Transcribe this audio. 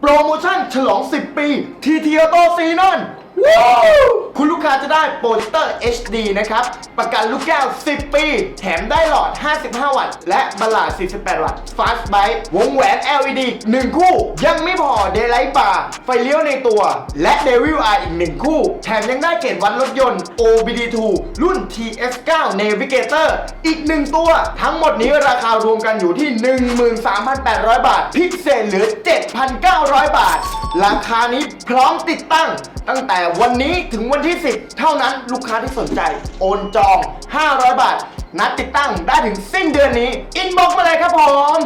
โปรโมชั่นฉลอง 10 ปี TT Auto ซีนอน คุณลูกค้าจะได้โปรเจคเตอร์ HD นะครับ ประกันลูกแก้ว 10 ปี แถมได้หลอด 55 วัตต์ และบัลลาด 48 วัตต์ Fast Byte วงแหวน LED 1 คู่ ยังไม่พอ Daylight Bar ไฟเลี้ยวในตัว และ Devil Eye อีก 1 คู่ แถมยังได้เกรดวัดรถยนต์ OBD2 รุ่น TS9 Navigator อีก 1 ตัว ทั้งหมดนี้ราคารวมกันอยู่ที่ 13,800 บาท พิเศษเหลือ 7,900 บาท ราคานี้พร้อมติดตั้ง ตั้งแต่วันนี้ถึงวันที่ 10 เท่านั้นลูกค้าที่สนใจ โอนจอง 500 บาท นัดติดตั้งได้ถึงสิ้นเดือนนี้ อินบ็อกมาเลยครับผม